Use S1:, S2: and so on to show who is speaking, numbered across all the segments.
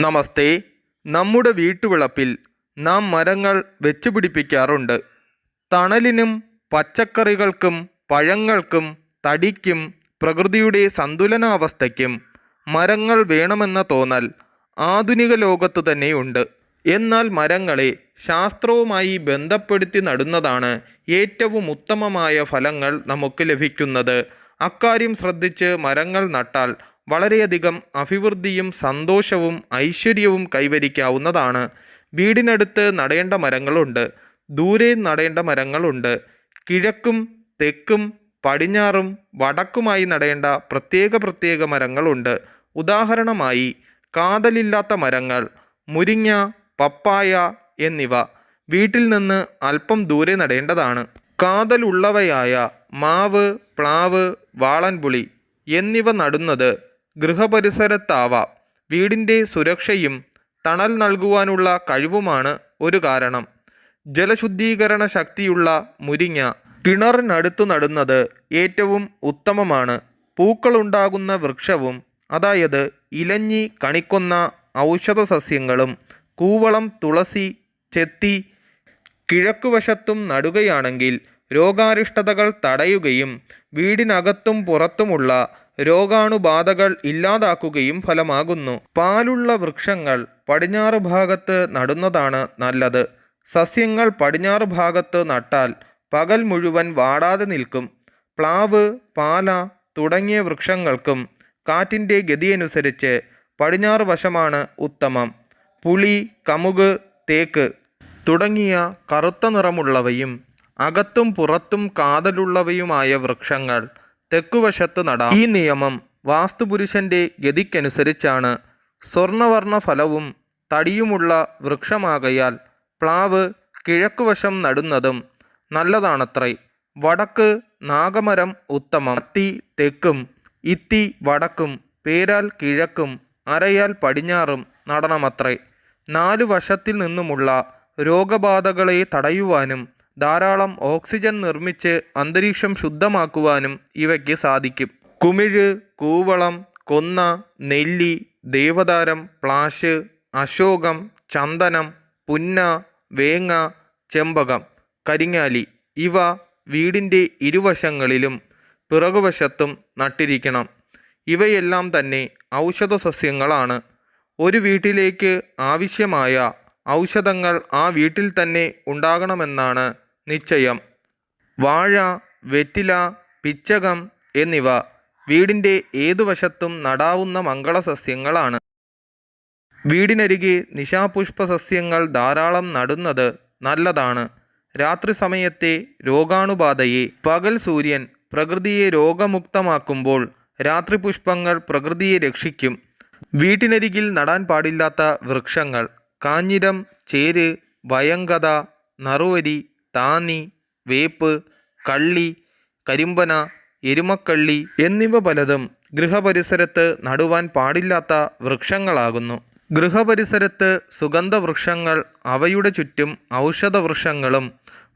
S1: നമസ്തേ. നമ്മുടെ വീട്ടുവളപ്പിൽ നാം മരങ്ങൾ വെച്ചുപിടിപ്പിക്കാറുണ്ട്. തണലിനും പച്ചക്കറികൾക്കും പഴങ്ങൾക്കും തടിക്കും പ്രകൃതിയുടെ സന്തുലനാവസ്ഥയ്ക്കും മരങ്ങൾ വേണമെന്ന തോന്നൽ ആധുനിക ലോകത്ത് തന്നെയുണ്ട്. എന്നാൽ മരങ്ങളെ ശാസ്ത്രവുമായി ബന്ധപ്പെടുത്തി നടുന്നതാണ് ഏറ്റവും ഉത്തമമായ ഫലങ്ങൾ നമുക്ക് ലഭിക്കുന്നത്. അക്കാര്യം ശ്രദ്ധിച്ച് മരങ്ങൾ നട്ടാൽ വളരെയധികം അഭിവൃദ്ധിയും സന്തോഷവും ഐശ്വര്യവും കൈവരിക്കാവുന്നതാണ്. വീടിനടുത്ത് നടേണ്ട മരങ്ങളുണ്ട്. ദൂരെ നടേണ്ട മരങ്ങളുണ്ട്. കിഴക്കും തെക്കും പടിഞ്ഞാറും വടക്കുമായി നടേണ്ട പ്രത്യേക പ്രത്യേക മരങ്ങളുണ്ട്. ഉദാഹരണമായി കാതലില്ലാത്ത മരങ്ങൾ മുരിങ്ങ പപ്പായ എന്നിവ വീട്ടിൽ നിന്ന് അല്പം ദൂരെ നടേണ്ടതാണ്. കാതലുള്ളവയായ മാവ് പ്ലാവ് വാളൻപുളി എന്നിവ നടുന്നത് ഗൃഹപരിസരത്താവാം. വീടിന്റെ സുരക്ഷയും തണൽ നൽകുവാനുള്ള കഴിവുമാണ് ഒരു കാരണം. ജലശുദ്ധീകരണ ശക്തിയുള്ള മുരിങ്ങ കിണറിനടുത്ത് നടുന്നത് ഏറ്റവും ഉത്തമമാണ്. പൂക്കളുണ്ടാകുന്ന വൃക്ഷവും അതായത് ഇലഞ്ഞി കണിക്കൊന്ന ഔഷധ സസ്യങ്ങളും കൂവളം തുളസി ചെത്തി കിഴക്കുവശത്തും നടുകയാണെങ്കിൽ രോഗാരിഷ്ടതകൾ തടയുകയും വീടിനകത്തും പുറത്തുമുള്ള രോഗാണുബാധകൾ ഇല്ലാതാക്കുകയും ഫലമാകുന്നു. പാലുള്ള വൃക്ഷങ്ങൾ പടിഞ്ഞാറ് ഭാഗത്ത് നടുന്നതാണ് നല്ലത്. സസ്യങ്ങൾ പടിഞ്ഞാറ് ഭാഗത്ത് നട്ടാൽ പകൽ മുഴുവൻ വാടാതെ നിൽക്കും. പ്ലാവ് പാല തുടങ്ങിയ വൃക്ഷങ്ങൾക്കും കാറ്റിന്റെ ഗതിയനുസരിച്ച് പടിഞ്ഞാറ് വശമാണ് ഉത്തമം. പുളി കമുക് തേക്ക് തുടങ്ങിയ കറുത്ത നിറമുള്ളവയും അകത്തും പുറത്തും കാതലുള്ളവയുമായ വൃക്ഷങ്ങൾ തെക്കുവശത്ത് നടാം. ഈ നിയമം വാസ്തുപുരുഷന്റെ ഗതിക്കനുസരിച്ചാണ്. സ്വർണവർണ ഫലവും തടിയുമുള്ള വൃക്ഷമാകയാൽ പ്ലാവ് കിഴക്കുവശം നടുന്നതും നല്ലതാണത്രേ. വടക്ക് നാഗമരം ഉത്തമം. അത്തി തെക്കും ഇത്തി വടക്കും പേരാൽ കിഴക്കും അരയാൽ പടിഞ്ഞാറും നടണമത്രേ. നാലു വശത്തിൽ നിന്നുമുള്ള രോഗബാധകളെ തടയുവാനും ധാരാളം ഓക്സിജൻ നിർമ്മിച്ച് അന്തരീക്ഷം ശുദ്ധമാക്കുവാനും ഇവയ്ക്ക് സാധിക്കും. കുമിഴ് കൂവളം കൊന്ന നെല്ലി ദേവതാരം പ്ലാഷ് അശോകം ചന്ദനം പുന്ന വേങ്ങ ചെമ്പകം കരിങ്ങാലി ഇവ വീടിന്റെ ഇരുവശങ്ങളിലും പിറകുവശത്തും നട്ടിരിക്കണം. ഇവയെല്ലാം തന്നെ ഔഷധ സസ്യങ്ങളാണ് ഒരു വീട്ടിലേക്ക് ആവശ്യമായ ഔഷധങ്ങൾ ആ വീട്ടിൽ തന്നെ ഉണ്ടാകണമെന്നാണ് നിശ്ചയം. വാഴ വെറ്റില പിച്ചകം എന്നിവ വീടിന്റെ ഏതു വശത്തും നടാവുന്ന മംഗളസസ്യങ്ങളാണ്. വീടിനരികെ നിശാപുഷ്പ സസ്യങ്ങൾ ധാരാളം നടുന്നത് നല്ലതാണ്. രാത്രി സമയത്തെ രോഗാണുബാധയെ പകൽ സൂര്യൻ പ്രകൃതിയെ രോഗമുക്തമാക്കുമ്പോൾ രാത്രി പുഷ്പങ്ങൾ പ്രകൃതിയെ രക്ഷിക്കും. വീട്ടിനരികിൽ നടാൻ പാടില്ലാത്ത വൃക്ഷങ്ങൾ കാഞ്ഞിരം ചേര് വയങ്കത നറുവരി താന്നി വേപ്പ് കള്ളി കരിമ്പന എരുമക്കള്ളി എന്നിവ പലതും ഗൃഹപരിസരത്ത് നടുവാൻ പാടില്ലാത്ത വൃക്ഷങ്ങളാകുന്നു. ഗൃഹപരിസരത്ത് സുഗന്ധവൃക്ഷങ്ങൾ അവയുടെ ചുറ്റും ഔഷധവൃക്ഷങ്ങളും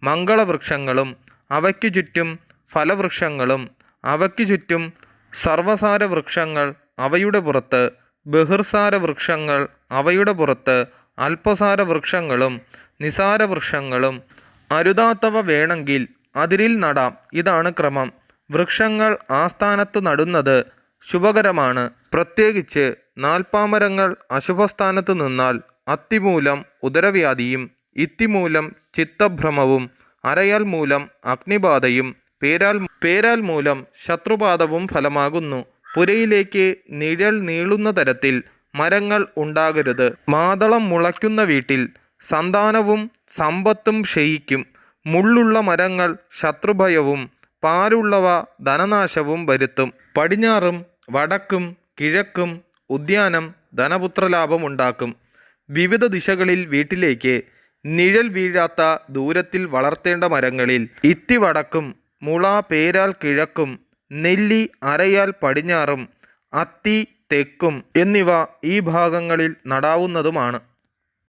S1: മംഗളവൃക്ഷങ്ങളും അവയ്ക്കു ചുറ്റും ഫലവൃക്ഷങ്ങളും അവയ്ക്കു ചുറ്റും സർവസാര വൃക്ഷങ്ങൾ അവയുടെ പുറത്ത് ബഹിർസാര വൃക്ഷങ്ങൾ അവയുടെ പുറത്ത് അല്പസാര വൃക്ഷങ്ങളും നിസാര വൃക്ഷങ്ങളും അരുതാത്തവ വേണമെങ്കിൽ അതിരിൽ നടാം. ഇതാണ് ക്രമം. വൃക്ഷങ്ങൾ ആസ്ഥാനത്ത് നടുന്നത് ശുഭകരമാണ്. പ്രത്യേകിച്ച് നാൽപ്പാമരങ്ങൾ അശുഭസ്ഥാനത്ത് നിന്നാൽ അത്തിമൂലം ഉദരവ്യാധിയും ഇത്തിമൂലം ചിത്തഭ്രമവും അരയാൽ മൂലം അഗ്നിബാധയും പേരാൽ പേരാൽ മൂലം ശത്രുബാധവും ഫലമാകുന്നു. പുരയിലേക്ക് നിഴൽ നീളുന്ന തരത്തിൽ മരങ്ങൾ ഉണ്ടാകരുത്. മാതളം മുളയ്ക്കുന്ന വീട്ടിൽ സന്താനവും സമ്പത്തും ക്ഷയിക്കും. മുള്ളുള്ള മരങ്ങൾ ശത്രുഭയവും പാലുള്ളവ ധനനാശവും വരുത്തും. പടിഞ്ഞാറും വടക്കും കിഴക്കും ഉദ്യാനം ധനപുത്രലാഭം ഉണ്ടാക്കും. വിവിധ ദിശകളിൽ വീട്ടിലേക്ക് നിഴൽ വീഴാത്ത ദൂരത്തിൽ വളർത്തേണ്ട മരങ്ങളിൽ ഇത്തി വടക്കും മുള പേരാൽ കിഴക്കും നെല്ലി അരയാൽ പടിഞ്ഞാറും അത്തി തെക്കും എന്നിവ ഈ ഭാഗങ്ങളിൽ നടാവുന്നതുമാണ്.